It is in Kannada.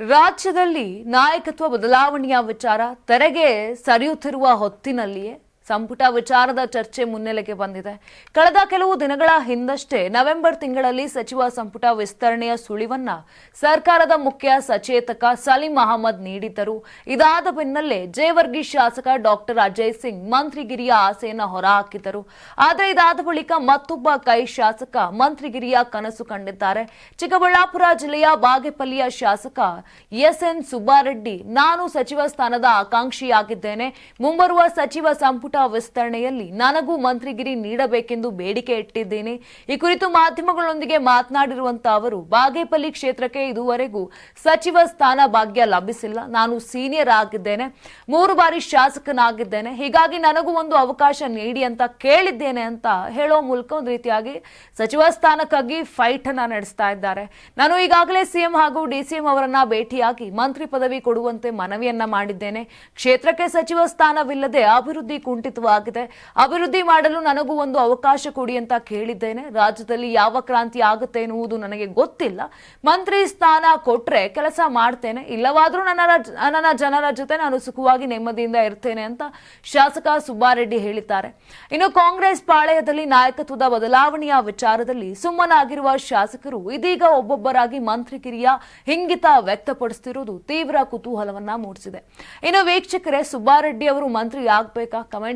ರಾಜ್ಯದಲ್ಲಿ ನಾಯಕತ್ವ ಬದಲಾವಣೆಯ ವಿಚಾರ ತೆರೆಗೆ ಸರಿಯುತ್ತಿರುವ ಹೊತ್ತಿನಲ್ಲಿಯೇ ಸಂಪುಟ ವಿಚಾರದ ಚರ್ಚೆ ಮುನ್ನೆಲೆಗೆ ಬಂದಿದೆ. ಕಳೆದ ಕೆಲವು ದಿನಗಳ ಹಿಂದಷ್ಟೇ ನವೆಂಬರ್ ತಿಂಗಳಲ್ಲಿ ಸಚಿವ ಸಂಪುಟ ವಿಸ್ತರಣೆಯ ಸುಳಿವನ್ನ ಸರ್ಕಾರದ ಮುಖ್ಯ ಸಚೇತಕ ಸಲೀಂ ಅಹಮದ್ ನೀಡಿದ್ದರು. ಇದಾದ ಬೆನ್ನಲ್ಲೇ ಜೇವರ್ಗಿ ಶಾಸಕ ಡಾಕ್ಟರ್ ಅಜಯ್ ಸಿಂಗ್ ಮಂತ್ರಿಗಿರಿಯ ಆಸೆಯನ್ನು ಹೊರಹಾಕಿದ್ದರು. ಆದರೆ ಇದಾದ ಬಳಿಕ ಮತ್ತೊಬ್ಬ ಕೈ ಶಾಸಕ ಮಂತ್ರಿಗಿರಿಯ ಕನಸು ಕಂಡಿದ್ದಾರೆ. ಚಿಕ್ಕಬಳ್ಳಾಪುರ ಜಿಲ್ಲೆಯ ಬಾಗೇಪಲ್ಲಿಯ ಶಾಸಕ ಎಸ್ ಎನ್ ಸುಬ್ಬಾರೆಡ್ಡಿ. ನಾನು ಸಚಿವ ಸ್ಥಾನದ ಆಕಾಂಕ್ಷಿಯಾಗಿದ್ದೇನೆ. ಮುಂಬರುವ ಸಚಿವ ಸಂಪುಟ ವಿಸ್ತರಣೆಯಲ್ಲಿ ನನಗೂ ಮಂತ್ರಿಗಿರಿ ನೀಡಬೇಕೆಂದು ಬೇಡಿಕೆ ಇಟ್ಟಿದ್ದೇನೆ. ಈ ಕುರಿತು ಮಾಧ್ಯಮಗಳೊಂದಿಗೆ ಮಾತನಾಡಿರುವಂತಹ ಅವರು, ಬಾಗೇಪಲ್ಲಿ ಕ್ಷೇತ್ರಕ್ಕೆ ಇದುವರೆಗೂ ಸಚಿವ ಸ್ಥಾನ ಭಾಗ್ಯ ಲಭಿಸಿಲ್ಲ. ನಾನು ಸೀನಿಯರ್ ಆಗಿದ್ದೇನೆ. ಮೂರು ಬಾರಿ ಶಾಸಕನಾಗಿದ್ದೇನೆ. ಹೀಗಾಗಿ ನನಗೂ ಒಂದು ಅವಕಾಶ ನೀಡಿ ಅಂತ ಕೇಳಿದ್ದೇನೆ ಅಂತ ಹೇಳೋ ಮೂಲಕ ಒಂದು ರೀತಿಯಾಗಿ ಸಚಿವ ಸ್ಥಾನಕ್ಕಾಗಿ ಫೈಟ್ ಅನ್ನ ನಡೆಸ್ತಾ ಇದ್ದಾರೆ. ನಾನು ಈಗಾಗಲೇ ಸಿಎಂ ಹಾಗೂ ಡಿಸಿಎಂ ಅವರನ್ನ ಭೇಟಿಯಾಗಿ ಮಂತ್ರಿ ಪದವಿ ಕೊಡುವಂತೆ ಮನವಿಯನ್ನ ಮಾಡಿದ್ದೇನೆ. ಕ್ಷೇತ್ರಕ್ಕೆ ಸಚಿವ ಸ್ಥಾನವಿಲ್ಲದೆ ಅಭಿವೃದ್ಧಿ ಕುಂಠಿತವಾಗಿದೆ ಅಭಿವೃದ್ಧಿ ಮಾಡಲು ನನಗೂ ಒಂದು ಅವಕಾಶ ಕೊಡಿ ಅಂತ ಕೇಳಿದ್ದೇನೆ. ರಾಜ್ಯದಲ್ಲಿ ಯಾವ ಕ್ರಾಂತಿ ಆಗುತ್ತೆ ಎನ್ನುವುದು ನನಗೆ ಗೊತ್ತಿಲ್ಲ. ಮಂತ್ರಿ ಸ್ಥಾನ ಕೊಟ್ರೆ ಕೆಲಸ ಮಾಡ್ತೇನೆ. ಇಲ್ಲವಾದರೂ ನನ್ನ ನನ್ನ ಜನರ ಜೊತೆ ನಾನು ಸುಖವಾಗಿ ನೆಮ್ಮದಿಯಿಂದ ಇರ್ತೇನೆ ಅಂತ ಶಾಸಕ ಸುಬ್ಬಾರೆಡ್ಡಿ ಹೇಳಿದ್ದಾರೆ. ಇನ್ನು ಕಾಂಗ್ರೆಸ್ ಪಾಳೆಯದಲ್ಲಿ ನಾಯಕತ್ವದ ಬದಲಾವಣೆಯ ವಿಚಾರದಲ್ಲಿ ಸುಮ್ಮನಾಗಿರುವ ಶಾಸಕರು ಇದೀಗ ಒಬ್ಬೊಬ್ಬರಾಗಿ ಮಂತ್ರಿಗಿರಿಯ ಹಿಂಗಿತ ವ್ಯಕ್ತಪಡಿಸುತ್ತಿರುವುದು ತೀವ್ರ ಕುತೂಹಲವನ್ನ ಮೂಡಿಸಿದೆ. ಇನ್ನು ವೀಕ್ಷಕರೇ, ಸುಬ್ಬಾರೆಡ್ಡಿ ಅವರು ಮಂತ್ರಿ ಆಗ್ಬೇಕಾ? ಕಮೆಂಟ್